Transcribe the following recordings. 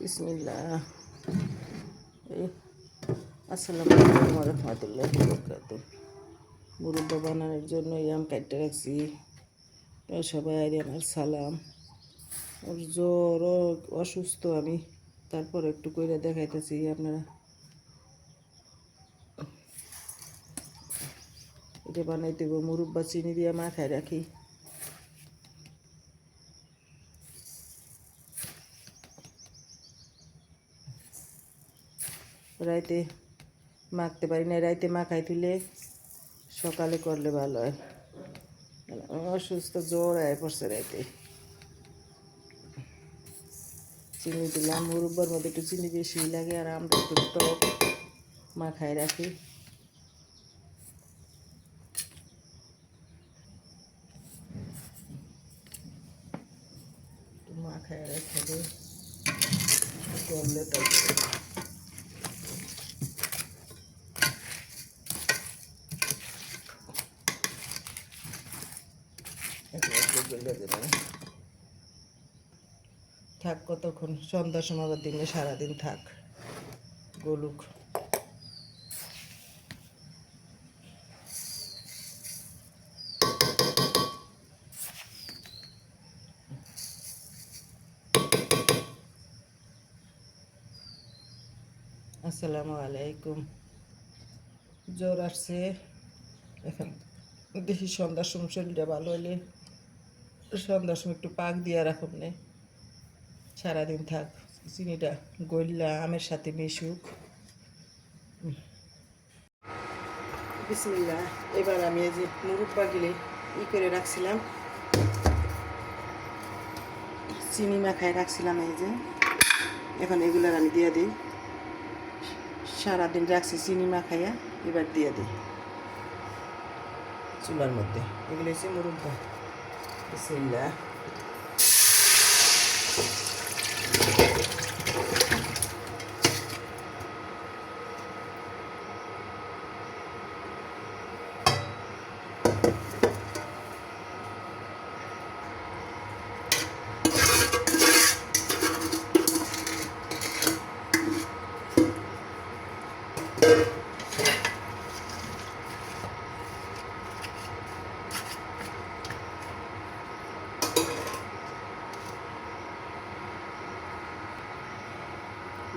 বিসমিল্লা আসসালামু আলাইকুম রহমতুল্লাহ বরকাত মুরব্বা বানানোর জন্য এই আম কাটতে রাখছি। সবাই আমার সালাম। ওর জ্বর অসুস্থ আমি। তারপর একটু কইরা দেখাইতেছি আপনারা। এটা বানাইতে মুরব্বা চিনি দিয়ে মাখায় রাখি। রাইতে মাখতে পারি না, রাইতে মাখাই তুলে সকালে করলে ভালো হয়। অসুস্থ জ্বর আয় পড়ছে রাইতে। চিনি দিলাম মুরব্বার মধ্যে একটু চিনি বেশি লাগে, আর আমরা একটু টক মাখায় রাখি। মাখায় করলে দিই করলে তো থাক কতক্ষণ সন্ধ্যার সময় আবার দিনে সারাদিন থাক। গলুক। আসসালামু আলাইকুম। জ্বর আসছে। এখন দেখি সন্ধ্যার সময় শরীরটা ভালো হলে সন্ধ্যার সময় একটু পাক দিয়ে রাখুন নে। সারাদিন থাক চিনিটা গইল্লা আমের সাথে মিশুক। বিসমিল্লা এবার আমি এই যে মুরব্বা গিলে ই করে রাখছিলাম। চিনি মাখায় রাখছিলাম এই যে। এখন এগুলার আমি দিয়ে দিই। সারাদিন রাখছি চিনি মাখাইয়া এবার দিয়ে দিই। চুলার মধ্যে। এগুলো হচ্ছে মুরব্বা। বিসমিল্লা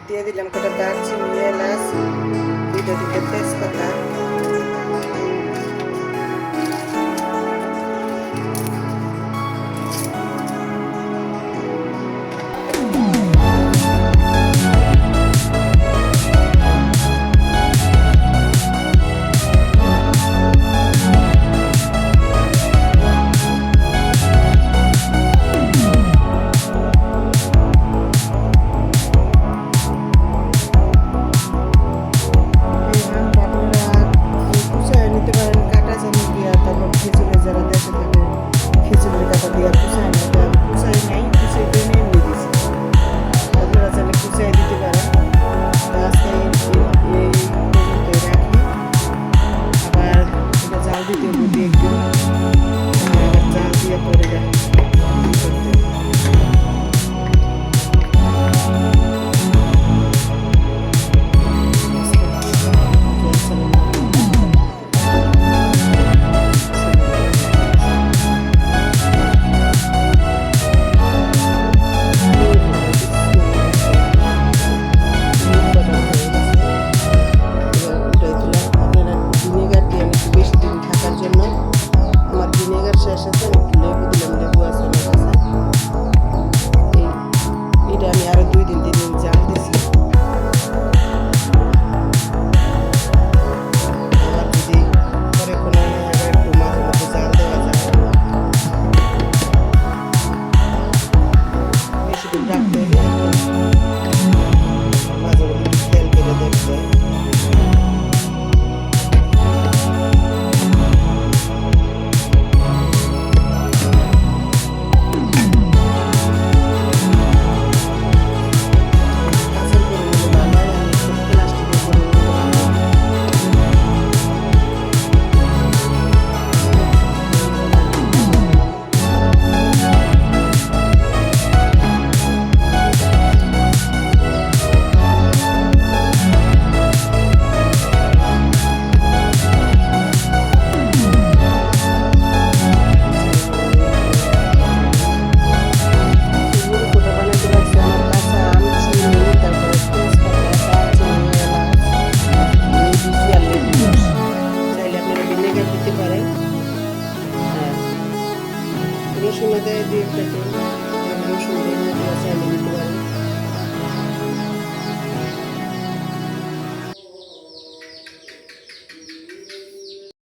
দিয়ে দিলাম কটা দারচিনি এলাচ দুইটা দুটো তেজপাতা। bir evde de, ben de şu evde de yazarlı bir duvarım.